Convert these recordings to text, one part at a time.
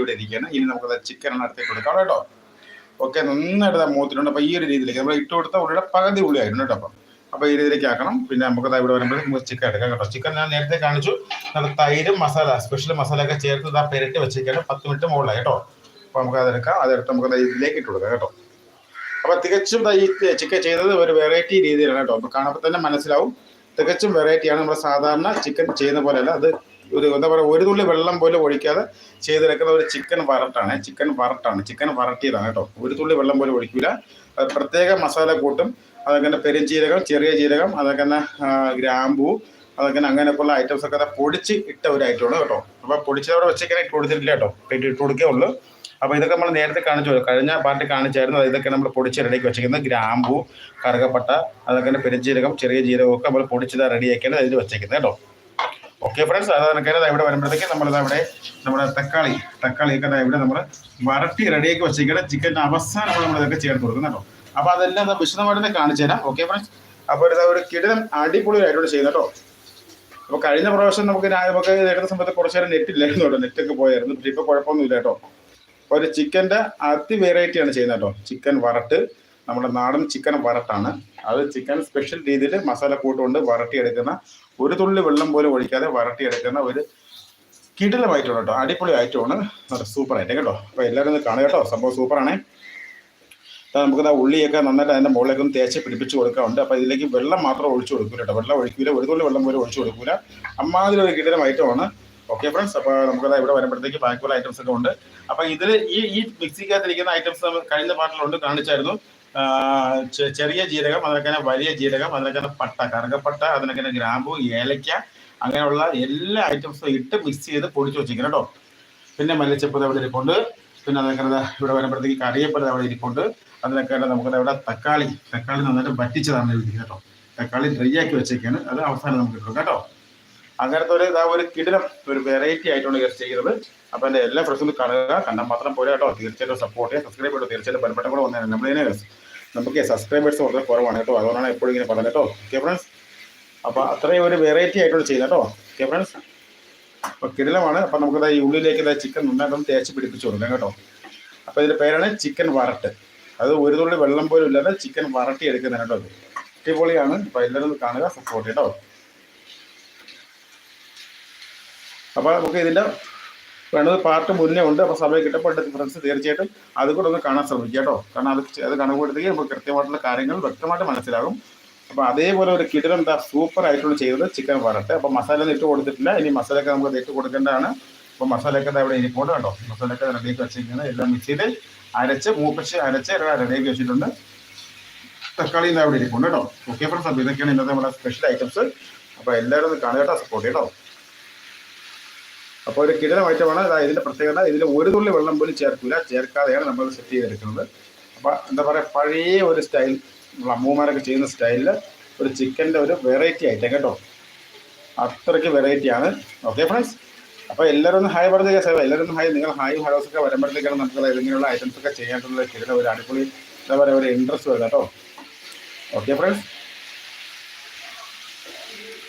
ഇവിടെ ഇരിക്കുകയാണ്. ഇനി നമുക്കത് ചിക്കൻ അടുത്തേക്ക് കൊടുക്കാം കേട്ടോ. ഓക്കെ നന്നായിട്ട് മൂത്തിട്ടുണ്ട്. അപ്പോൾ ഈ ഒരു രീതിയിലേക്ക് നമ്മൾ ഇട്ട് കൊടുത്ത ഉള്ളിയുടെ പകുതി ഉള്ളി ആയിരുന്നു കേട്ടോ അപ്പം. അപ്പോൾ ഈ രീതിയിലേക്ക് ആക്കണം. പിന്നെ നമുക്ക് ഇവിടെ വരുമ്പോഴേക്കും നമുക്ക് ചിക്കൻ എടുക്കാം കേട്ടോ. ചിക്കൻ ഞാൻ നേരത്തെ കാണിച്ചു. നല്ല തൈരും മസാല സ്പെഷ്യൽ മസാല ഒക്കെ ചേർത്ത് ഇതാ പെരട്ടി വെച്ചിരിക്കുകയാണ്. പത്ത് മിനിറ്റ് മുകളിലായി കേട്ടോ. അപ്പോൾ നമുക്ക് അതെടുക്കാം അതെടുത്ത് നമുക്ക് ഇതിലേക്ക് ഇട്ട് കൊടുക്കാം കേട്ടോ. അപ്പോൾ തികച്ചും ചിക്കൻ ചെയ്തത് ഒരു വെറൈറ്റി രീതിയിലാണ് കേട്ടോ. അപ്പോൾ കാണുമ്പോൾ തന്നെ മനസ്സിലാവും. തികച്ചും വെറൈറ്റിയാണ് നമ്മുടെ സാധാരണ ചിക്കൻ ചെയ്യുന്ന പോലെയല്ല അത് ഒരു എന്താ പറയുക ഒരു തുള്ളി വെള്ളം പോലും ഒഴിക്കാതെ ചെയ്തെടുക്കുന്ന ഒരു ചിക്കൻ വറട്ടാണ്. ചിക്കൻ വറട്ടാണ്. ചിക്കൻ വറട്ടിയതാണ് കേട്ടോ. ഒരു തുള്ളി വെള്ളം പോലും ഒഴിക്കില്ല പ്രത്യേക മസാല കൂട്ടും. അതൊക്കെ തന്നെ പെരുംജീരകം ചെറിയ ജീരകം അതൊക്കെ തന്നെ ഗ്രാമ്പൂ അതൊക്കെ അങ്ങനെയൊക്കെയുള്ള ഐറ്റംസ് ഒക്കെ പൊടിച്ച് ഇട്ട ഒരു ഐറ്റമാണ് കേട്ടോ. അപ്പോൾ പൊടിച്ചതോടെ വെച്ചേക്കാൻ ഇട്ട് കൊടുത്തിട്ടില്ല കേട്ടോ. ഇട്ട് കൊടുക്കേ ഉള്ളൂ. അപ്പോൾ ഇതൊക്കെ നമ്മൾ നേരത്തെ കാണിച്ചു. കഴിഞ്ഞ പാർട്ടി കാണിച്ചായിരുന്നു. ഇതൊക്കെ നമ്മൾ പൊടിച്ച് റെഡിയാക്കി വെച്ചിരിക്കുന്നത്. ഗ്രാമ്പൂ കറുകപ്പട്ട അതൊക്കെ തന്നെ പെരുംജീരകം ചെറിയ ജീരകമൊക്കെ നമ്മൾ പൊടിച്ചത് റെഡിയാക്കിയാണ് അതിൽ വെച്ചേക്കുന്നത് കേട്ടോ. ഓക്കെ ഫ്രണ്ട്സ് അതൊക്കെ ഇവിടെ വരുമ്പോഴത്തേക്ക് നമ്മളിത് ഇവിടെ നമ്മുടെ തക്കാളി തക്കാളിയൊക്കെ ഇവിടെ നമ്മൾ വരട്ടി റെഡിയാക്കി വെച്ചിരിക്കണം. ചിക്കന്റെ അവസാനം നമ്മൾ ഇതൊക്കെ ചേർത്ത് കൊടുക്കും കേട്ടോ. അപ്പോൾ അതെല്ലാം വിശദമായിട്ട് കാണിച്ചു തരാം. ഓക്കെ ഫ്രണ്ട്സ് അപ്പോൾ ഇതാ ഒരു കിടിലം അടിപൊളിയായിട്ടോട് ചെയ്യുന്നത് കേട്ടോ. അപ്പോൾ കഴിഞ്ഞ പ്രാവശ്യം നമുക്ക് നമുക്ക് എടുത്ത സമയത്ത് കുറച്ച് നേരം നെറ്റ് ഇല്ലായിരുന്നു കേട്ടോ. നെറ്റൊക്കെ പോയായിരുന്നു. പക്ഷേ ഇപ്പോൾ കുഴപ്പമൊന്നുമില്ല കേട്ടോ. ഒരു ചിക്കന്റെ അതി വെറൈറ്റിയാണ് ചെയ്യുന്നത് കേട്ടോ. ചിക്കൻ വറട്ട് നമ്മുടെ നാടൻ ചിക്കൻ വരട്ടാണ്. അത് ചിക്കൻ സ്പെഷ്യൽ രീതിയിൽ മസാല കൂട്ടുകൊണ്ട് വരട്ടിയെടുക്കുന്ന ഒരു തുള്ളി വെള്ളം പോലും ഒഴിക്കാതെ വരട്ടിയെടുക്കുന്ന ഒരു കിടിലമായിട്ടുണ്ട് കേട്ടോ അടിപൊളി ആയിട്ടുമാണ് സൂപ്പറായിട്ട് കേട്ടോ. അപ്പോൾ എല്ലാവരും ഒന്ന് കാണുക കേട്ടോ. സംഭവം സൂപ്പറാണേ. നമുക്ക് ആ ഉള്ളിയൊക്കെ നന്നായിട്ട് അതിന്റെ മുകളിലേക്ക് ഒന്ന് തേച്ച് പിടിപ്പിച്ച് കൊടുക്കാറുണ്ട് അപ്പോൾ ഇതിലേക്ക് വെള്ളം മാത്രം ഒഴിച്ചു കൊടുക്കൂല കേട്ടോ വെള്ളം ഒഴിക്കില്ല ഒരു തുള്ളി വെള്ളം പോലും ഒഴിച്ചു കൊടുക്കൂല. അമ്മാതിരി ഒരു കിടിലം ഐറ്റമാണ് ഓക്കെ ഫ്രണ്ട്സ് അപ്പോൾ നമുക്കത് ഇവിടെ വരുമ്പോഴത്തേക്ക് ബാക്കിയുള്ള ഐറ്റംസ് ഒക്കെ ഉണ്ട്. അപ്പോൾ ഇതിൽ ഈ ഈ മിക്സിക്കകത്തിരിക്കുന്ന ഐറ്റംസ് കഴിഞ്ഞ പാട്ടിലുണ്ട് കാണിച്ചായിരുന്നു. ചെറിയ ജീരകം അതിനൊക്കെ വലിയ ജീരകം അതിനൊക്കെ പട്ട കറുകപ്പട്ട അതിനൊക്കെ ഗ്രാമ്പു ഏലയ്ക്ക അങ്ങനെയുള്ള എല്ലാ ഐറ്റംസും ഇട്ട് മിക്സ് ചെയ്ത് പൊടിച്ച് വെച്ചിരിക്കണം കേട്ടോ പിന്നെ മല്ലിച്ചപ്പ് അവിടെ ഇരിപ്പുണ്ട്. പിന്നെ അതൊക്കെ ഇവിടെ വരുമ്പോഴത്തേക്ക് കറിയപ്പല അവിടെ ഇരിപ്പുണ്ട്. അതിനൊക്കെ നമുക്ക് ഇവിടെ തക്കാളി തക്കാളി നന്നായിട്ട് വറ്റിച്ചതാണ് കേട്ടോ തക്കാളി ഡ്രൈ ആക്കി വെച്ചേക്കാണ്. അത് അവസാനം നമുക്ക് കിട്ടും കേട്ടോ അങ്ങനത്തെ ഒരു ഇതാ ഒരു കിടിലം ഒരു വെറൈറ്റി ആയിട്ടാണ് ഗസ്റ്റ് ചെയ്യുന്നത്. അപ്പോൾ എന്റെ എല്ലാ ഫ്രണ്ട്സും കാണുക കണ്ടം മാത്രം പോലെ കേട്ടോ. തീർച്ചയായിട്ടും സപ്പോർട്ട് ചെയ്യുക സബ്സ്ക്രൈബ് ചെയ്തു തീർച്ചയായിട്ടും ബലപ്പെട്ട കൂടെ വന്നതാണ് നമ്മളിതിനെ നമുക്ക് സബ്സ്ക്രൈബേഴ്സ് വളരെ കുറവാണ് കേട്ടോ. അതുകൊണ്ടാണ് എപ്പോഴും ഇങ്ങനെ പറഞ്ഞത് കേട്ടോ. ഓക്കെ ഫ്രണ്ട്സ് അപ്പോൾ അത്രയും ഒരു വെറൈറ്റി ആയിട്ടുള്ള ചെയ്യുന്നത് കേട്ടോ. ഓക്കെ ഫ്രണ്ട്സ് അപ്പോൾ കിടിലമാണ്. അപ്പോൾ നമുക്ക് ഈ ഉള്ളിലേക്ക് ഇതാ ചിക്കൻ നന്നായിട്ടൊന്ന് തേച്ച് പിടിപ്പിച്ചു കൊടുക്കാം കേട്ടോ. അപ്പോൾ ഇതിന്റെ പേരാണ് ചിക്കൻ വറട്ട് അത് ഒരു തുള്ളി വെള്ളം പോലും ഇല്ലാതെ ചിക്കൻ വറട്ടി എടുക്കുന്നതാണ് കേട്ടോ അടിപൊളിയാണ്. അപ്പോൾ എല്ലാവരും കാണുക സപ്പോർട്ട് കേട്ടോ. അപ്പോൾ നമുക്ക് ഇതിന്റെ വേണ്ടത് പാർട്ട് മുന്നേ ഉണ്ട്. അപ്പോൾ സമയം കിട്ടപ്പോൾ ഫ്രണ്ട്സ് തീർച്ചയായിട്ടും അത് കൂടെ ഒന്ന് കാണാൻ ശ്രമിക്കുക കേട്ടോ. കാരണം അത് അത് കണക്കുകൂടുത്തേക്ക് നമുക്ക് കൃത്യമായിട്ടുള്ള കാര്യങ്ങൾ വ്യക്തമായിട്ട് മനസ്സിലാകും. അപ്പോൾ അതേപോലെ ഒരു കിടിലം എന്താ സൂപ്പർ ആയിട്ടുള്ള ചെയ്തത് ചിക്കൻ വരട്ടെ. അപ്പോൾ മസാല ഒന്നും ഇട്ട് കൊടുത്തിട്ടില്ല. ഇനി മസാലയൊക്കെ നമുക്ക് ഇട്ട് കൊടുക്കേണ്ടതാണ്. അപ്പോൾ മസാലയൊക്കെ ഇവിടെ ഇരിപ്പുണ്ട് കേട്ടോ. മസാലയൊക്കെ റെഡിയാക്കി വെച്ചിരിക്കുന്നത് എല്ലാം മിക്സ് ചെയ്ത് അരച്ച് മൂപ്പിച്ച് അരച്ച് റെഡിയാക്കി വെച്ചിട്ടുണ്ട്. തക്കാളി അവിടെ ഇരിപ്പുണ്ട് കേട്ടോ. ഓക്കെ ഫ്രണ്ട്സ് അപ്പോൾ ഇതൊക്കെയാണ് ഇന്നത്തെ നമ്മുടെ സ്പെഷ്യൽ ഐറ്റംസ് അപ്പോൾ എല്ലാവരും ഒന്ന് കാണുക കേട്ടോ സപ്പോർട്ട് കേട്ടോ. അപ്പോൾ ഒരു കിടന അതായത് ഇതിന്റെ പ്രത്യേകത ഇതിൽ ഒരു തുള്ളി വെള്ളം പോലും ചേർക്കില്ല ചേർക്കാതെയാണ് നമ്മൾ സെറ്റ് ചെയ്തെടുക്കുന്നത്. അപ്പോൾ എന്താ പറയുക പഴയ ഒരു സ്റ്റൈൽ നമ്മൾ അമ്മൂമാരൊക്കെ ചെയ്യുന്ന സ്റ്റൈലിൽ ഒരു ചിക്കന്റെ ഒരു വെറൈറ്റി ആയിട്ട് കേട്ടോ. അത്രയ്ക്ക് വെറൈറ്റിയാണ് ഓക്കെ ഫ്രണ്ട്സ് അപ്പോൾ എല്ലാവരും ഒന്ന് ഹായ് പറഞ്ഞ കേസ് എല്ലാവരും ഒന്ന് ഹായ്. നിങ്ങൾ ഹായ് ഹലോസ് ഒക്കെ വരുമ്പോഴത്തേക്കാണ് നമുക്ക് ഇങ്ങനെയുള്ള ഐറ്റംസ് ഒക്കെ ചെയ്യാനുള്ള കിടല ഒരു അടിപൊളി എന്താ പറയുക ഒരു ഇൻട്രസ്റ്റ് വരും കേട്ടോ. ഓക്കെ ഫ്രണ്ട്സ്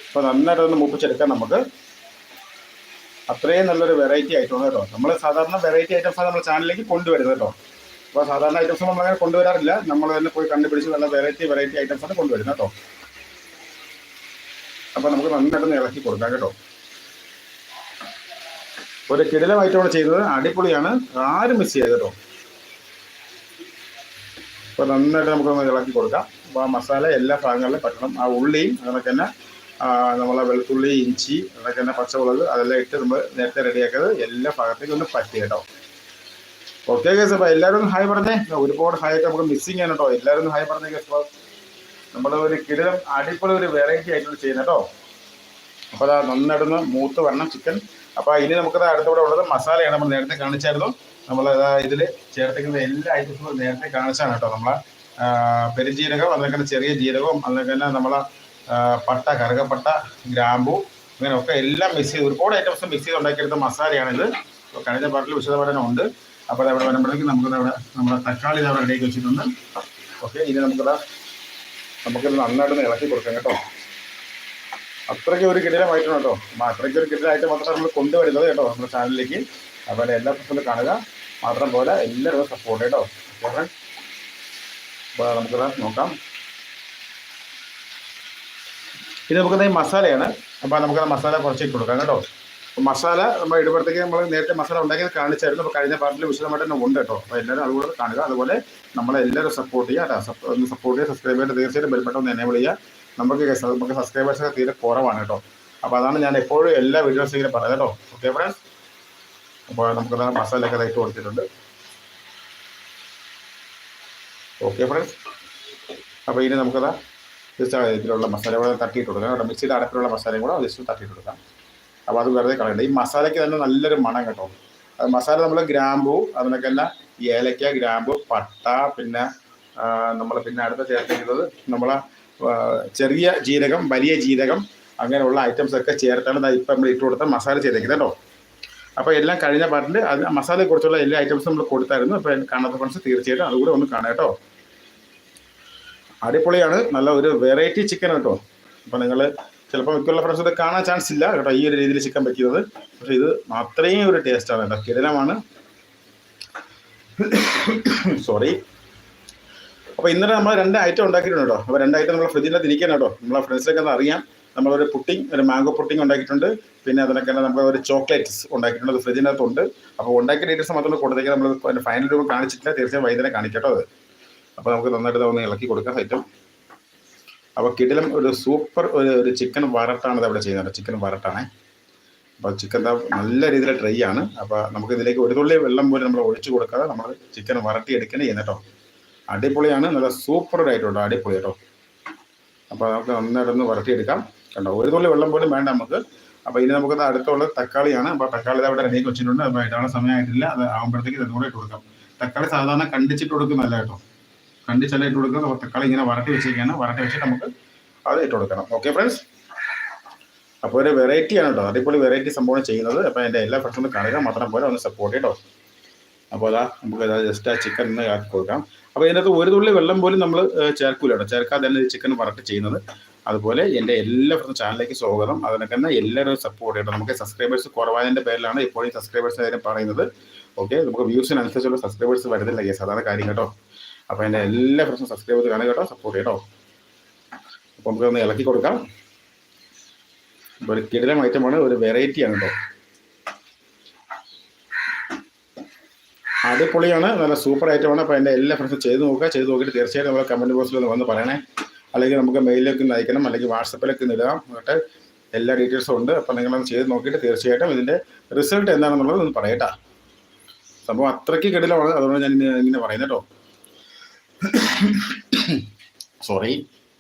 അപ്പോൾ നന്നായിട്ടൊന്ന് മൂപ്പിച്ചെടുക്കാം നമുക്ക്. അത്രയും നല്ലൊരു വെറൈറ്റി ഐറ്റമാണ് കേട്ടോ. നമ്മൾ സാധാരണ വെറൈറ്റി ഐറ്റംസാണ് നമ്മൾ ചാനലിലേക്ക് കൊണ്ടുവരുന്നത് കേട്ടോ. അപ്പോൾ സാധാരണ ഐറ്റംസ് നമ്മൾ അങ്ങനെ കൊണ്ടുവരാറില്ല. നമ്മൾ തന്നെ പോയി കണ്ടുപിടിച്ച് നല്ല വെറൈറ്റി വെറൈറ്റി ഐറ്റംസ് ആണ് കൊണ്ടുവരുന്നത് കേട്ടോ. അപ്പോൾ നമുക്ക് നന്നായിട്ടൊന്ന് ഇളക്കി കൊടുക്കാം കേട്ടോ. ഒരു കിടിലം ഐറ്റമാണ് ചെയ്തത്. അടിപൊളിയാണ്. ആരും മിസ് ചെയ്ത് കേട്ടോ. അപ്പോൾ നന്നായിട്ട് നമുക്കൊന്ന് ഇളക്കി കൊടുക്കാം. അപ്പോൾ ആ മസാല എല്ലാ ഭാഗങ്ങളിലും പറ്റണം. ആ ഉള്ളിയും അതൊക്കെ തന്നെ നമ്മളെ വെളുത്തുള്ളി ഇഞ്ചി അതൊക്കെ തന്നെ പച്ചമുളക് അതെല്ലാം ഇട്ട് നമ്മൾ നേരത്തെ റെഡിയാക്കിയത് എല്ലാ ഭാഗത്തേക്കും ഒന്ന് പറ്റി കേട്ടോ. ഓക്കെ കേസ് അപ്പോൾ എല്ലാവരും ഹായ് പറഞ്ഞേ. ഒരുപാട് ഹായ് ഒക്കെ നമുക്ക് മിസ്സിങ് ആണ് കേട്ടോ. എല്ലാവരും ഹായ് പറഞ്ഞേ കേസ് നമ്മൾ ഒരു കിടിലം അടിപൊളി ഒരു വെറൈറ്റി ആയിട്ട് ചെയ്യുന്നത് കേട്ടോ. അപ്പോൾ അതാ നന്നായിട്ടൊന്ന് മൂത്ത് വരണം ചിക്കൻ അപ്പോൾ ഇനി നമുക്കത് അടുത്തവിടെ ഉള്ളത് മസാലയാണ് നമ്മൾ നേരത്തെ കാണിച്ചായിരുന്നു. നമ്മൾ ഇതിൽ ചേർത്തിക്കുന്ന എല്ലാ ഐറ്റംസും നേരത്തെ കാണിച്ചാണ് കേട്ടോ നമ്മളെ പെരുജീരകം അതിനൊക്കെ ചെറിയ ജീരകവും അതിനൊക്കെ നമ്മളെ പട്ട കറുകപ്പട്ട ഗ്രാമ്പു ഇങ്ങനെയൊക്കെ എല്ലാം മിക്സ് ചെയ്ത് ഒരുപാട് ഐറ്റംസ് മിക്സ് ചെയ്ത് ഉണ്ടാക്കിയെടുത്ത മസാലയാണിത്. അപ്പോൾ കഴിഞ്ഞ പാട്ടിൽ വിശദപഠനം ഉണ്ട് അപ്പോൾ അവിടെ വരുമ്പോഴേക്കും നമുക്കത് അവിടെ നമ്മുടെ തക്കാളി അവിടെ റെഡിയാക്കി വെച്ചിട്ടുണ്ട്. ഓക്കെ ഇനി നമുക്കത് നമുക്കിത് നന്നായിട്ട് ഇളക്കി കൊടുക്കാം കേട്ടോ. അത്രയ്ക്ക് ഒരു കിടിലമായിട്ടാണ് കേട്ടോ. അത്രയ്ക്ക് ഒരു കിടിലായിട്ട് മാത്രമേ നമ്മൾ കൊണ്ടുവരുന്നത് കേട്ടോ നമ്മുടെ ചാനലിലേക്ക്. അതുപോലെ എല്ലാ പ്രശ്നത്തിലും കാണുക. മാത്രം പോലെ എല്ലാവരും സപ്പോർട്ട് കേട്ടോ. അപ്പോൾ നമുക്കത് നോക്കാം. ഇത് നമുക്കത് മസാലയാണ്. അപ്പോൾ നമുക്ക് മസാല കുറച്ചിട്ട് കൊടുക്കാം കേട്ടോ. മസാല നമ്മൾ ഇടുമ്പോഴത്തേക്ക് നമ്മൾ നേരത്തെ മസാല ഉണ്ടാക്കിയത് കാണിച്ചായിരുന്നു. അപ്പോൾ കഴിഞ്ഞ പാർട്ടിൽ വിശദമായിട്ട് തന്നെ ഉണ്ട് കേട്ടോ. അപ്പോൾ എല്ലാവരും അതുകൂടെ കാണുക. അതുപോലെ നമ്മളെല്ലാവരും സപ്പോർട്ട് ചെയ്യുക കേട്ടോ. ഒന്ന് സപ്പോർട്ട് ചെയ്യുക സബ്സ്ക്രൈബ് ചെയ്തിട്ട് തീർച്ചയായിട്ടും ബെൽബട്ടൺ ഒന്ന് എനേബിൾ ചെയ്യുക. നമുക്ക് നമുക്ക് സബ്സ്ക്രൈബേഴ്സൊക്കെ തീരെ കുറവാണ് കേട്ടോ. അപ്പോൾ അതാണ് ഞാൻ എപ്പോഴും എല്ലാ വീഡിയോസും ഇങ്ങനെ പറയാം കേട്ടോ. ഓക്കെ ഫ്രണ്ട്സ് അപ്പോൾ നമുക്കത് മസാലയൊക്കെ ഇട്ട് കൊടുത്തിട്ടുണ്ട്. ഓക്കെ ഫ്രണ്ട്സ് അപ്പോൾ ഇനി നമുക്കത് ജസ്റ്റ് ഇതിലുള്ള മസാല കൂടെ തട്ടിയിട്ട് കൊടുക്കാം. കേട്ടോ മിക്സിയുടെ അടപ്പിലുള്ള മസാലയും കൂടെ ജസ്റ്റ് തട്ടിയിട്ട് കൊടുക്കാം. അപ്പോൾ അത് വെറുതെ കളയണ്ട. ഈ മസാലയ്ക്ക് തന്നെ നല്ലൊരു മണം കേട്ടോ. അത് മസാല നമ്മൾ ഗ്രാമ്പു അതിനൊക്കെ തന്നെ ഏലക്ക ഗ്രാമ്പു പട്ട പിന്നെ നമ്മൾ പിന്നെ അടുത്ത ചേർത്തിരിക്കുന്നത് നമ്മളെ ചെറിയ ജീരകം വലിയ ജീരകം അങ്ങനെയുള്ള ഐറ്റംസ് ഒക്കെ ചേർത്താണ് ഇപ്പം നമ്മൾ ഇട്ട് കൊടുത്ത മസാല ചെയ്തേക്കുന്നത് കേട്ടോ. അപ്പോൾ എല്ലാം കഴിഞ്ഞ പാട്ടിൽ അത് മസാലയെക്കുറിച്ചുള്ള എല്ലാ ഐറ്റംസും നമ്മൾ കൊടുത്തായിരുന്നു. അപ്പോൾ കാണാത്ത ഫ്രണ്ട്സ് തീർച്ചയായിട്ടും അതുകൂടെ ഒന്ന് കാണാം കേട്ടോ. അടിപൊളിയാണ്. നല്ല ഒരു വെറൈറ്റി ചിക്കൻ കേട്ടോ അപ്പോൾ നിങ്ങൾ ചിലപ്പോൾ മിക്കുള്ള ഫ്രണ്ട്സ് ഇത് കാണാൻ ചാൻസ് ഇല്ല. കേട്ടോ ഈ ഒരു രീതിയിൽ ചിക്കൻ പറ്റിയത്. പക്ഷേ ഇത് അത്രയും ഒരു ടേസ്റ്റാണ് കേട്ടോ കിടിലമാണ് സോറി അപ്പോൾ ഇന്നലെ നമ്മൾ രണ്ട് ഐറ്റം ഉണ്ടാക്കിയിട്ടുണ്ട് കേട്ടോ അപ്പോൾ രണ്ട് ഐറ്റം നമ്മൾ ഫ്രിഡ്ജിനകത്ത് ഇരിക്കണം കേട്ടോ നമ്മളെ ഫ്രണ്ട്സിനൊക്കെ അത് അറിയാം. നമ്മളൊരു പുട്ടിങ് ഒരു മാംഗോ പുട്ടിങ് ഉണ്ടാക്കിയിട്ടുണ്ട്. പിന്നെ അതിനൊക്കെ നമ്മൾ ഒരു ചോക്ലേറ്റ്സ് ഉണ്ടാക്കിയിട്ടുണ്ട്. അത് ഫ്രിഡ്ജിനകത്തുണ്ട് അപ്പോൾ ഉണ്ടാക്കിയ ഡീറ്റെയിൽസ് മാത്രമേ കൊടുത്തേക്ക്. നമ്മൾ ഫൈനൽ രൂപം കാണിച്ചിട്ടില്ല. തീർച്ചയായും വൈകുന്നേരം കാണിക്കട്ടോ അത്. അപ്പോൾ നമുക്ക് നന്നായിട്ട് ഒന്ന് ഇളക്കി കൊടുക്കാൻ ഐറ്റം അപ്പോൾ കിടിലം ഒരു സൂപ്പർ ഒരു ഒരു ചിക്കൻ വരട്ടാണ് ഇത് അവിടെ ചെയ്യുന്നത് ചിക്കൻ വരട്ടാണേ. അപ്പോൾ ചിക്കൻ നല്ല രീതിയിൽ ട്രൈ ആണ്. അപ്പോൾ നമുക്ക് ഇതിലേക്ക് ഒരു തുള്ളി വെള്ളം പോലും നമ്മൾ ഒഴിച്ചു കൊടുക്കാതെ നമ്മൾ ചിക്കൻ വരട്ടി എടുക്കണേ ചെയ്യുന്നത് അടിപൊളിയാണ്. നല്ല സൂപ്പർ ആയിട്ടുണ്ട് അടിപൊളി കേട്ടോ. അപ്പോൾ നമുക്ക് നന്നായിട്ടൊന്ന് വരട്ടിയെടുക്കാം. കണ്ടോ? ഒരു തുള്ളി വെള്ളം പോലും വേണ്ട നമുക്ക്. അപ്പോൾ ഇനി നമുക്ക് അടുത്തുള്ള തക്കാളിയാണ്. അപ്പോൾ തക്കാളി അവിടെ റെഡിയാക്കി വെച്ചിട്ടുണ്ട്. അപ്പോൾ ഇടാനുള്ള സമയമായിട്ടില്ല. അത് ആകുമ്പോഴത്തേക്ക് ഇതും കൂടെ ഇട്ട് കൊടുക്കാം. തക്കാളി സാധാരണ കണ്ടിച്ചിട്ട് കൊടുക്കുന്നതല്ല കേട്ടോ. കണ്ടിച്ചല്ല ഇട്ട് കൊടുക്കുക തക്കാളി ഇങ്ങനെ വരട്ടി വെച്ചിരിക്കുകയാണ്. വരട്ടി വെച്ചിട്ട് നമുക്ക് അത് ഇട്ട് കൊടുക്കണം. ഓക്കെ ഫ്രണ്ട്സ് അപ്പോൾ ഒരു വെറൈറ്റി ആണ് കേട്ടോ. അതേപോലെ വെറൈറ്റി സംഭവം ചെയ്യുന്നത്. അപ്പോൾ എന്റെ എല്ലാ ഫ്രണ്ട്സും കാണുക മാത്രം പോലെ ഒന്ന് സപ്പോർട്ട് കേട്ടോ അപ്പോൾ അതാ നമുക്ക് ജസ്റ്റ് ആ ചിക്കൻ ഒന്ന് ആക്കി കൊടുക്കാം. അപ്പോൾ ഇതിനകത്ത് ഒരു തുള്ളി വെള്ളം പോലും നമ്മൾ ചേർക്കൂല കേട്ടോ ചേർക്കാതെ തന്നെ ചിക്കൻ വരട്ട് ചെയ്യുന്നത്. അതുപോലെ എന്റെ എല്ലാ ഫ്രണ്ട്സും ചാനലിലേക്ക് സ്വാഗതം. അതിനൊക്കെ തന്നെ എല്ലാവരും സപ്പോർട്ട് ചെയ്യണം. നമുക്ക് സബ്സ്ക്രൈബേഴ്സ് കുറവായതിന്റെ പേരിലാണ് ഇപ്പോഴും സബ്സ്ക്രൈബേഴ്സ് അതിനെ പറയുന്നത്. ഓക്കെ നമുക്ക് വ്യൂസിനനുസരിച്ചുള്ള സബ്സ്ക്രൈബേഴ്സ് വരുന്നില്ല അതാണ് കാര്യം കേട്ടോ അപ്പോൾ എന്റെ എല്ലാ ഫ്രണ്ട്സും സബ്സ്ക്രൈബ് ചെയ്ത് കാണുക കേട്ടോ സപ്പോർട്ട് ചെയ്യട്ടോ. അപ്പൊ നമുക്ക് ഒന്ന് ഇളക്കി കൊടുക്കാം. ഒരു കിടിലം ഐറ്റമാണ് ഒരു വെറൈറ്റി ആണ് കേട്ടോ. അടിപൊളിയാണ് നല്ല സൂപ്പർ ഐറ്റമാണ് അപ്പോൾ എന്റെ എല്ലാ ഫ്രണ്ട്സും ചെയ്ത് നോക്കുക. ചെയ്ത് നോക്കിയിട്ട് തീർച്ചയായിട്ടും നമ്മളെ കമന്റ് ബോക്സിൽ ഒന്ന് വന്ന് പറയണേ. അല്ലെങ്കിൽ നമുക്ക് മെയിലിലേക്ക് ഒന്ന് അയക്കണം അല്ലെങ്കിൽ വാട്സപ്പിലേക്ക് ഒന്ന് ഇടാം. എന്നിട്ട് എല്ലാ ഡീറ്റെയിൽസും ഉണ്ട്. അപ്പോൾ നിങ്ങളൊന്ന് ചെയ്ത് നോക്കിയിട്ട് തീർച്ചയായിട്ടും ഇതിന്റെ റിസൾട്ട് എന്താണെന്നുള്ളത് ഒന്ന് പറയട്ടാ. സംഭവം അത്രയ്ക്ക് കിടിലമാണ്. അതുകൊണ്ട് ഞാൻ ഇങ്ങനെ പറയുന്നത് കേട്ടോ. സോറി